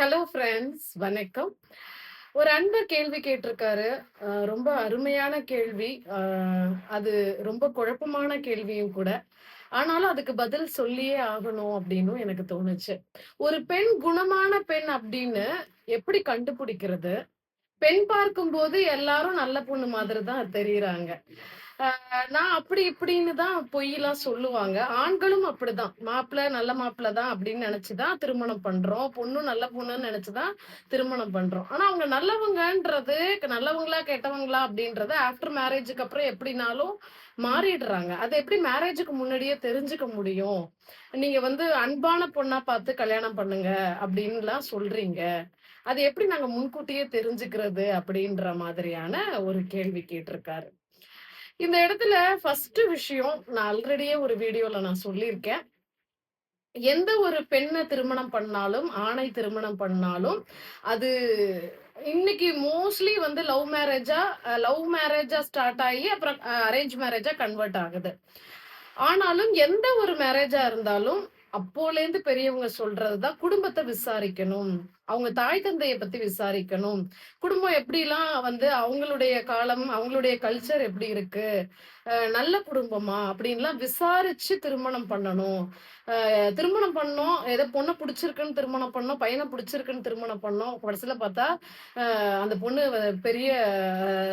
Hello friends வணக்கம். ஒரு அன்பர் கேள்வி கேட்டிருக்காரு. ரொம்ப அருமையான கேள்வி. அது ரொம்ப குழப்பமான கேள்வியும் கூட. ஆனாலும் அதுக்கு பதில் சொல்லியே ஆகணும் அப்படின்னும் எனக்கு தோணுச்சு. ஒரு பெண் குணமான பெண் அப்படின்னு எப்படி கண்டுபிடிக்கிறது? பெண் பார்க்கும் போது எல்லாரும் நல்ல பொண்ணு மாதிரி தான் தெரியுறாங்க. நான் அப்படி இப்படின்னு தான் பொய்யெல்லாம் சொல்லுவாங்க. ஆண்களும் அப்படிதான். மாப்பிள்ள நல்ல மாப்பிள்ள தான் அப்படின்னு நினைச்சுதான் திருமணம் பண்றோம். பொண்ணும் நல்ல பொண்ணுன்னு நினைச்சுதான் திருமணம் பண்றோம். ஆனா அவங்க நல்லவங்கன்றது நல்லவங்களா கெட்டவங்களா அப்படின்றத ஆஃப்டர் மேரேஜுக்கு அப்புறம் எப்படினாலும் மாறிடுறாங்க. அது எப்படி மேரேஜுக்கு முன்னாடியே தெரிஞ்சுக்க முடியும்? நீங்க வந்து அன்பான பொண்ணா பார்த்து கல்யாணம் பண்ணுங்க அப்படின்லாம் சொல்றீங்க. அது எப்படி நாங்க முன்கூட்டியே தெரிஞ்சுக்கிறது அப்படின்ற மாதிரியான ஒரு கேள்வி கேட்டிருக்காரு. இந்த இடத்துல ஃபர்ஸ்ட் விஷயம் நான் ஆல்ரெடியே ஒரு வீடியோல நான் சொல்லியிருக்கேன். எந்த ஒரு பெண்ணை திருமணம் பண்ணாலும் ஆணை திருமணம் பண்ணாலும் அது இன்னைக்கு மோஸ்ட்லி வந்து லவ் மேரேஜா லவ் மேரேஜா ஸ்டார்ட் ஆகி அப்புறம் அரேஞ்ச் மேரேஜா கன்வெர்ட் ஆகுது. ஆனாலும் எந்த ஒரு மேரேஜா இருந்தாலும் அப்போலேருந்து பெரியவங்க சொல்றதுதான் குடும்பத்தை விசாரிக்கணும். அவங்க தாய் தந்தையை பத்தி விசாரிக்கணும். குடும்பம் எப்படிலாம் வந்து அவங்களுடைய காலம் அவங்களுடைய கல்ச்சர் எப்படி இருக்கு? நல்ல குடும்பமா? அப்படின்லாம் விசாரிச்சு திருமணம் பண்ணணும். திருமணம் பண்ணோம். ஏதோ பொண்ணை பிடிச்சிருக்குன்னு திருமணம் பண்ணோம். பையனை பிடிச்சிருக்குன்னு திருமணம் பண்ணோம். கடைசியில் பார்த்தா அந்த பொண்ணு பெரிய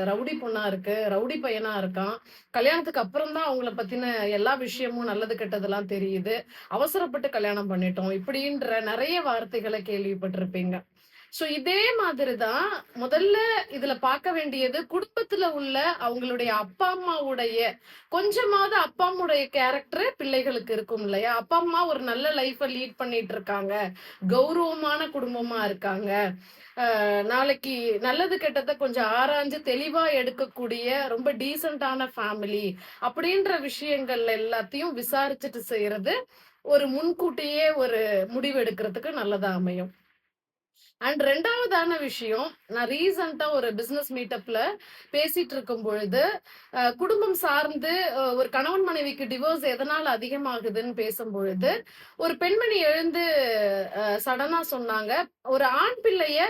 ரவுடி பொண்ணா இருக்கு. ரவுடி பையனா இருக்கான். கல்யாணத்துக்கு அப்புறம் தான் அவங்கள பத்தின எல்லா விஷயமும் நல்லது கெட்டதெல்லாம் தெரியுது. அவசரப்பட்டு கல்யாணம் பண்ணிட்டோம். இப்படின்ற நிறைய வார்த்தைகளை கேள்விப்பட்டிருப்பீங்க. சோ இதே மாதிரிதான் முதல்ல இதுல பார்க்க வேண்டியது குடும்பத்துல உள்ள அவங்களுடைய அப்பா அம்மாவுடைய கொஞ்சமாவது அப்பா அம்மாவுடைய கேரக்டர் பிள்ளைகளுக்கு இருக்கும் இல்லையா? அப்பா அம்மா ஒரு நல்ல லைஃப லீட் பண்ணிட்டு இருக்காங்க. கௌரவமான குடும்பமா இருக்காங்க. நாளைக்கு நல்லது கெட்டதை கொஞ்சம் ஆராய்ஞ்சு தெளிவா எடுக்கக்கூடிய ரொம்ப டீசென்டான ஃபேமிலி அப்படின்ற விஷயங்கள் எல்லாத்தையும் விசாரிச்சுட்டு செய்யறது ஒரு முன்கூட்டியே ஒரு முடிவு எடுக்கிறதுக்கு நல்லதா அமையும். அண்ட் ரெண்டாவதான விஷயம் நான் ரீசண்டா ஒரு பிசினஸ் மீட்டப்ல பேசிட்டு இருக்கும் பொழுது குடும்பம் சார்ந்து ஒரு கணவன் மனைவிக்கு டிவோர்ஸ் எதனால அதிகமாகுதுன்னு பேசும் பொழுது ஒரு பெண்மணி எழுந்து சடனா சொன்னாங்க ஒரு ஆண் பிள்ளைய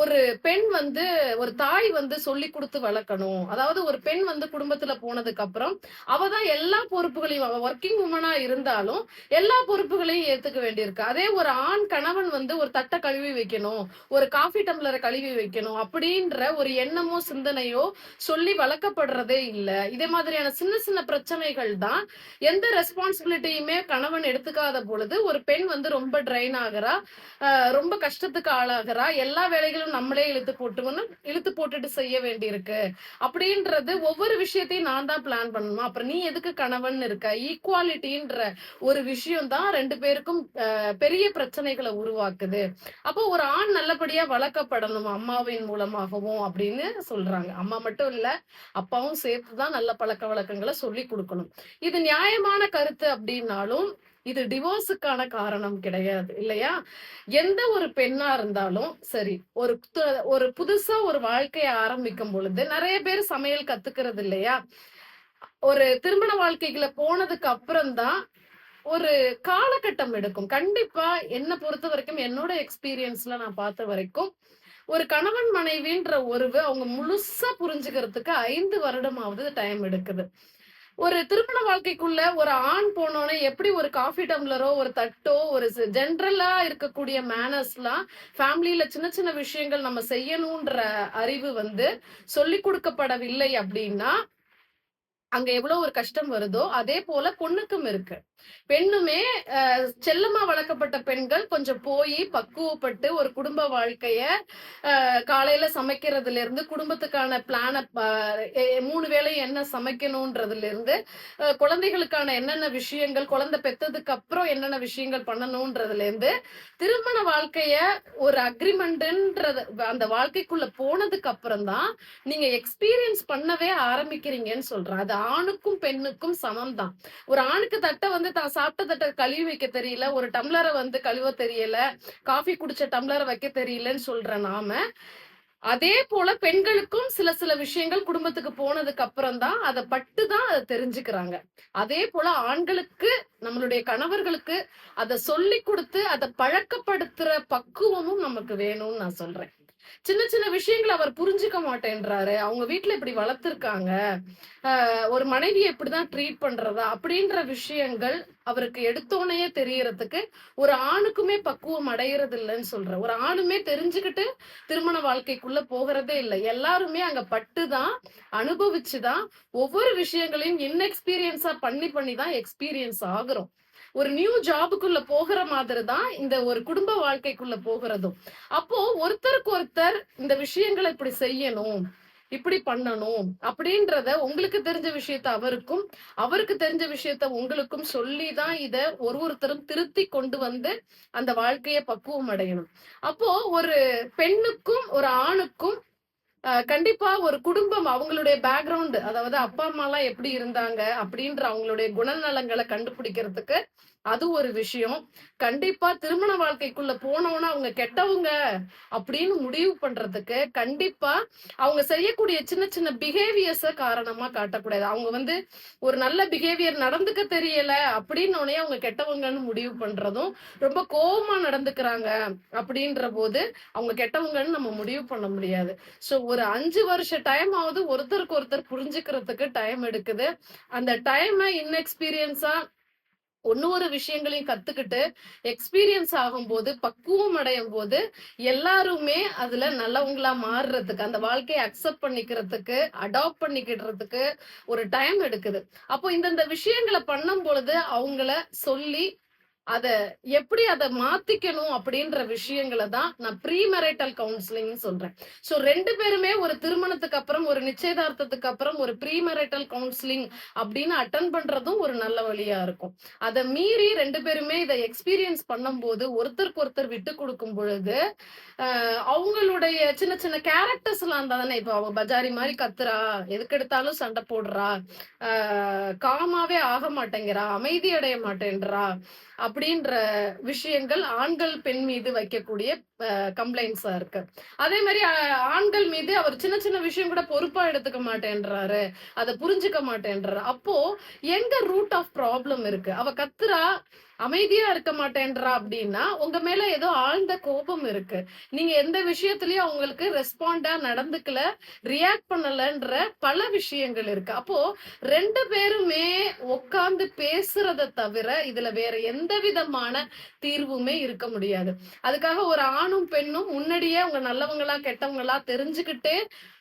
ஒரு பெண் வந்து ஒரு தாய் வந்து சொல்லி கொடுத்து வளர்க்கணும். அதாவது ஒரு பெண் வந்து குடும்பத்துல போனதுக்கு அப்புறம் அவ தான் எல்லா பொறுப்புகளையும் அவ ஒர்க்கிங் உமனா இருந்தாலும் எல்லா பொறுப்புகளையும் ஏத்துக்க வேண்டியிருக்கு. அதே ஒரு ஆண் கணவன் வந்து ஒரு தட்டை கழுவி வைக்கணும் ஒரு காஃபி டம்ளரை கழுவி வைக்கணும் அப்படின்ற ஒரு எண்ணமோ சிந்தனையோ சொல்லி வளர்க்கப்படுறதே இல்லை. இதே மாதிரியான சின்ன சின்ன பிரச்சனைகள் தான் எந்த ரெஸ்பான்சிபிலிட்டியுமே கணவன் எடுத்துக்காத பொழுது ஒரு பெண் வந்து ரொம்ப ட்ரைன் ஆகுறா ரொம்ப கஷ்டத்துக்கு ஆளாகிறா எல்லா வேலைகளும் நம்மளே இழுத்து போட்டுக்கணும் இழுத்து போட்டுட்டு செய்ய வேண்டியிருக்கு. அப்படின்றது ஒவ்வொரு விஷயத்தையும் நான் தான் பிளான் பண்ணணும். அப்புறம் நீ எதுக்கு கணவன் இருக்க? ஈக்குவாலிட்டின்ற ஒரு விஷயம் தான் ரெண்டு பேருக்கும் பெரிய பிரச்சனைகளை உருவாக்குது. அப்போ ஒரு ஆண் நல்லபடியா வளர்க்கப்படணும் அம்மாவின் மூலமாகவும் அப்படின்னு சொல்றாங்க. அம்மா மட்டும் இல்ல அப்பாவும் சேர்த்து தான் நல்ல பழக்க வழக்கங்களை சொல்லி கொடுக்கணும். இது நியாயமான கருத்து அப்படின்னாலும் இது டிவோர்ஸுக்கான காரணம் கிடையாது இல்லையா? எந்த ஒரு பெண்ணா இருந்தாலும் சரி ஒரு ஒரு புதுசா ஒரு வாழ்க்கைய ஆரம்பிக்கும் பொழுது நிறைய பேர் சமையல் கத்துக்கிறது இல்லையா? ஒரு திருமண வாழ்க்கைக்குள்ள போனதுக்கு அப்புறம் தான் ஒரு காலகட்டம் எடுக்கும். கண்டிப்பா என்ன பொறுத்த வரைக்கும் என்னோட எக்ஸ்பீரியன்ஸ்ல நான் பார்த்த வரைக்கும் ஒரு கணவன் மனைவின்ற உறவு அவங்க முழுசா புரிஞ்சுக்கிறதுக்கு ஐந்து வருடமாவது டைம் எடுக்குது. ஒரு திருமண வாழ்க்கைக்குள்ள ஒரு ஆண் போனோன்னே எப்படி ஒரு காஃபி டம்ளரோ ஒரு தட்டோ ஒரு ஜென்ரலா இருக்கக்கூடிய மேனர்ஸ்லாம் ஃபேமிலியில சின்ன சின்ன விஷயங்கள் நம்ம செய்யணும்ன்ற அறிவு வந்து சொல்லி கொடுக்கப்படவில்லை அப்படின்னா அங்க எவ்வளவு ஒரு கஷ்டம் வருதோ அதே போல பொண்ணுக்கும் இருக்கு. பெண்ணுமே செல்லமா வளர்க்கப்பட்ட பெண்கள் கொஞ்சம் போய் பக்குவப்பட்டு ஒரு குடும்ப வாழ்க்கைய காலையில சமைக்கிறதுல இருந்து குடும்பத்துக்கான பிளான மூணு வேளையும் என்ன சமைக்கணும்ன்றதுல இருந்து குழந்தைகளுக்கான என்னென்ன விஷயங்கள் குழந்தை பெத்ததுக்கு அப்புறம் என்னென்ன விஷயங்கள் பண்ணணும்ன்றதுல இருந்து திருமண வாழ்க்கைய ஒரு அக்ரிமெண்ட்ன்றது அந்த வாழ்க்கைக்குள்ள போனதுக்கு அப்புறம் தான் நீங்க எக்ஸ்பீரியன்ஸ் பண்ணவே ஆரம்பிக்கிறீங்கன்னு சொல்றேன். அது ஆணுக்கும் பெண்ணுக்கும் சமம் தான் ஒரு ஆணுக்கு தட்டை வந்து தான் சாப்பிட்ட தட்டை கழுவி வைக்க தெரியல ஒரு டம்ளரை வந்து கழுவ தெரியல காஃபி குடிச்ச டம்ளரை வைக்க தெரியலன்னு சொல்ற நாம அதே போல பெண்களுக்கும் சில சில விஷயங்கள் குடும்பத்துக்கு போனதுக்கு அப்புறம் தான் அதை பட்டு தான் அதை தெரிஞ்சுக்கிறாங்க. அதே போல ஆண்களுக்கு நம்மளுடைய கணவர்களுக்கு அதை சொல்லி கொடுத்து அதை பழக்கப்படுத்துற பக்குவமும் நமக்கு வேணும்னு நான் சொல்றேன். சின்ன சின்ன விஷயங்களை அவர் புரிஞ்சுக்க மாட்டேன்றாரு. அவங்க வீட்டுல இப்படி வளர்த்துருக்காங்க. ஒரு மனைவியை இப்படிதான் ட்ரீட் பண்றதா? அப்படின்ற விஷயங்கள் அவருக்கு எடுத்தோனையே தெரியறதுக்கு ஒரு ஆணுக்குமே பக்குவம் அடையிறது இல்லைன்னு சொல்ற ஒரு ஆணுமே தெரிஞ்சுக்கிட்டு திருமண வாழ்க்கைக்குள்ள போகிறதே இல்லை. எல்லாருமே அங்க பட்டுதான் அனுபவிச்சுதான் ஒவ்வொரு விஷயங்களையும் இன்எக்ஸ்பீரியன்ஸா பண்ணி பண்ணி தான் எக்ஸ்பீரியன்ஸ் ஆகுறோம். ஒரு நியூ ஜாபுக்குள்ள போகிற மாதிரி தான் இந்த ஒரு குடும்ப வாழ்க்கைக்குள்ள போகிறதும். அப்போ ஒருத்தருக்கு ஒருத்தர் இந்த விஷயங்களை இப்படி செய்யணும் இப்படி பண்ணணும் அப்படின்றத உங்களுக்கு தெரிஞ்ச விஷயத்த அவருக்கும் அவருக்கு தெரிஞ்ச விஷயத்த உங்களுக்கும் சொல்லி தான் இத ஒரு ஒருத்தரும் திருத்தி கொண்டு வந்து அந்த வாழ்க்கைய பக்குவம் அடையணும். அப்போ ஒரு பெண்ணுக்கும் ஒரு ஆணுக்கும் கண்டிப்பா ஒரு குடும்பம் அவங்களுடைய பேக்ரவுண்ட் அதாவது அப்பா அம்மா எல்லாம் எப்படி இருந்தாங்க அப்படின்ற அவங்களுடைய குணநலங்களை கண்டுபிடிக்கிறதுக்கு அது ஒரு விஷயம். கண்டிப்பா திருமண வாழ்க்கைக்குள்ள போனவனா அவங்க கெட்டவங்க அப்படின்னு முடிவு பண்றதுக்கு கண்டிப்பா அவங்க செய்யக்கூடிய சின்ன சின்ன பிஹேவியர்ஸ காரணமா காட்டக்கூடாது. அவங்க வந்து ஒரு நல்ல பிஹேவியர் நடந்துக்க தெரியல அப்படின்னு அவங்க கெட்டவங்கன்னு முடிவு பண்றதும் ரொம்ப கோபமா நடந்துக்கிறாங்க அப்படின்ற போது அவங்க கெட்டவங்கன்னு நம்ம முடிவு பண்ண முடியாது. சோ ஒரு அஞ்சு வருஷ டைம் ஆகுது ஒருத்தருக்கு ஒருத்தர் புரிஞ்சுக்கிறதுக்கு டைம் எடுக்குது. அந்த டைமை இன்எக்ஸ்பீரியன்ஸா ஒன்னு ஒரு விஷயங்களையும் கத்துக்கிட்டு எக்ஸ்பீரியன்ஸ் ஆகும் போது பக்குவம் அடையும் போது எல்லாருமே அதுல நல்லவங்களா மாறுறதுக்கு அந்த வாழ்க்கையை அக்செப்ட் பண்ணிக்கிறதுக்கு அடாப்ட் பண்ணிக்கிறதுக்கு ஒரு டைம் எடுக்குது. அப்போ இந்தந்த விஷயங்களை பண்ணும் பொழுது அவங்கள சொல்லி அத எப்படி அதை மாத்திக்கணும் அப்படின்ற விஷயங்களை தான் நான் ப்ரீ மெரைட்டல் கவுன்சிலிங் சொல்றேன். ஸோ ரெண்டு பேருமே ஒரு திருமணத்துக்கு அப்புறம் ஒரு நிச்சயதார்த்தத்துக்கு அப்புறம் ஒரு ப்ரீ மெரைட்டல் கவுன்சிலிங் அப்படின்னு அட்டன் பண்றதும் ஒரு நல்ல வழியா இருக்கும். அதை மீறி ரெண்டு பேருமே இதை எக்ஸ்பீரியன்ஸ் பண்ணும்போது ஒருத்தருக்கு ஒருத்தர் விட்டு கொடுக்கும் பொழுது அவங்களுடைய சின்ன சின்ன கேரக்டர்ஸ் எல்லாம் தானே இப்போ அவங்க பஜாரி மாதிரி கத்துறா எதுக்கு எடுத்தாலும் சண்டை போடுறா காமாவே ஆக மாட்டேங்கிறா அமைதி அடைய மாட்டேன்றா அப்படின்ற விஷயங்கள் ஆண்கள் பெண் மீது வைக்கக்கூடிய கம்ப்ளைண்ட்ஸா இருக்கு. அதே மாதிரி ஆண்கள் மீது அவர் சின்ன சின்ன விஷயம் கூட பொறுப்பா எடுத்துக்க மாட்டேன்றாரு. அதை புரிஞ்சுக்க மாட்டேன்றாரு. அப்போ எங்க ரூட் ஆஃப் ப்ராப்ளம் இருக்கு? அவ கத்துறா அமைதியா இருக்க மாட்டேன்றா அப்படின்னா உங்க மேல ஏதோ ஆழ்ந்த கோபம் இருக்கு. நீங்க எந்த விஷயத்திலயும் அவங்களுக்கு ரெஸ்பாண்டா நடந்துக்கல ரியாக்ட் பண்ணலன்ற பல விஷயங்கள் இருக்கு. அப்போ ரெண்டு பேருமே உட்காந்து பேசுறத தவிர இதுல வேற எந்த விதமான தீர்வுமே இருக்க முடியாது. அதுக்காக ஒரு ஆணும் பெண்ணும் முன்னாடியே அவங்க நல்லவங்களா கெட்டவங்களா தெரிஞ்சுக்கிட்டே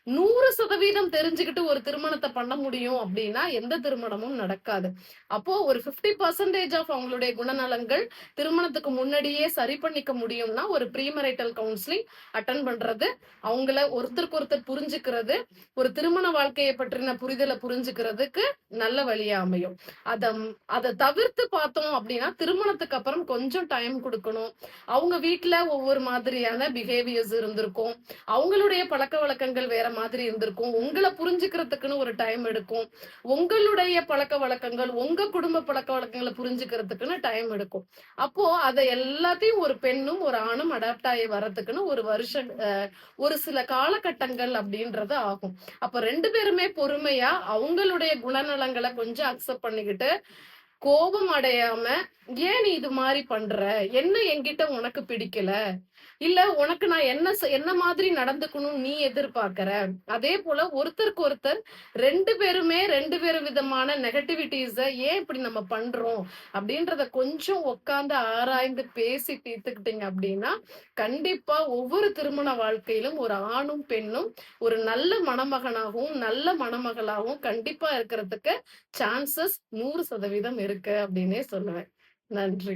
நூறு சதவீதம் தெரிஞ்சுக்கிட்டு ஒரு திருமணத்தை பண்ண முடியும் அப்படின்னா எந்த திருமணமும் நடக்காது. அப்போ ஒரு பிப்டி பர்சன்டேஜ் ஆஃப் அவங்களுடைய குணநலங்கள் திருமணத்துக்கு முன்னாடியே சரி பண்ணிக்க முடியும்னா ஒரு ப்ரீமரைட்டல் கவுன்சிலிங் அட்டன் பண்றது அவங்கள ஒருத்தருக்கு ஒருத்தர் புரிஞ்சுக்கிறது ஒரு திருமண வாழ்க்கையை பற்றின புரிதலை புரிஞ்சுக்கிறதுக்கு நல்ல வழியா அமையும். அத அதை தவிர்த்து பார்த்தோம் அப்படின்னா திருமணத்துக்கு அப்புறம் கொஞ்சம் டைம் கொடுக்கணும். அவங்க வீட்டுல ஒவ்வொரு மாதிரியான பிஹேவியர்ஸ் இருந்திருக்கும். அவங்களுடைய பழக்க வழக்கங்கள் வேற மாதிரி இருந்திருக்கும். உங்களை புரிஞ்சுக்கிறதுக்குன்னு ஒரு டைம் எடுக்கும். உங்களுடைய பழக்க வழக்கங்கள் உங்க குடும்ப பழக்க வழக்கங்களை புரிஞ்சுக்கிறதுக்குன்னு டைம் எடுக்கும். அப்போ அதை எல்லாத்தையும் ஒரு பெண்ணும் ஒரு ஆணும் அடாப்ட் ஆகி வர்றதுக்குன்னு ஒரு வருஷம் ஒரு சில காலகட்டங்கள் அப்படின்றது ஆகும். அப்ப ரெண்டு பேருமே பொறுமையா அவங்களுடைய குணநலங்களை கொஞ்சம் அக்செப்ட் பண்ணிக்கிட்டு கோபம் அடையாம ஏன் நீ இது மாதிரி பண்ற? என்ன என்கிட்ட உனக்கு பிடிக்கல? இல்ல உனக்கு நான் என்ன என்ன மாதிரி நடந்துக்கணும் நீ எதிர்பார்க்கற? அதே போல ஒருத்தருக்கு ஒருத்தர் ரெண்டு பேருமே ரெண்டு பேரு விதமான நெகட்டிவிட்டிஸ ஏன் இப்படி நம்ம பண்றோம்? அப்படின்றத கொஞ்சம் உட்காந்து ஆராய்ந்து பேசி தீர்த்துக்கிட்டீங்க அப்படின்னா கண்டிப்பா ஒவ்வொரு திருமண வாழ்க்கையிலும் ஒரு ஆணும் பெண்ணும் ஒரு நல்ல மணமகனாகவும் நல்ல மணமகளாகவும் கண்டிப்பா இருக்கிறதுக்கு சான்சஸ் நூறு சதவீதம் இருக்கு அப்படின்னே சொல்லுவேன். நன்றி.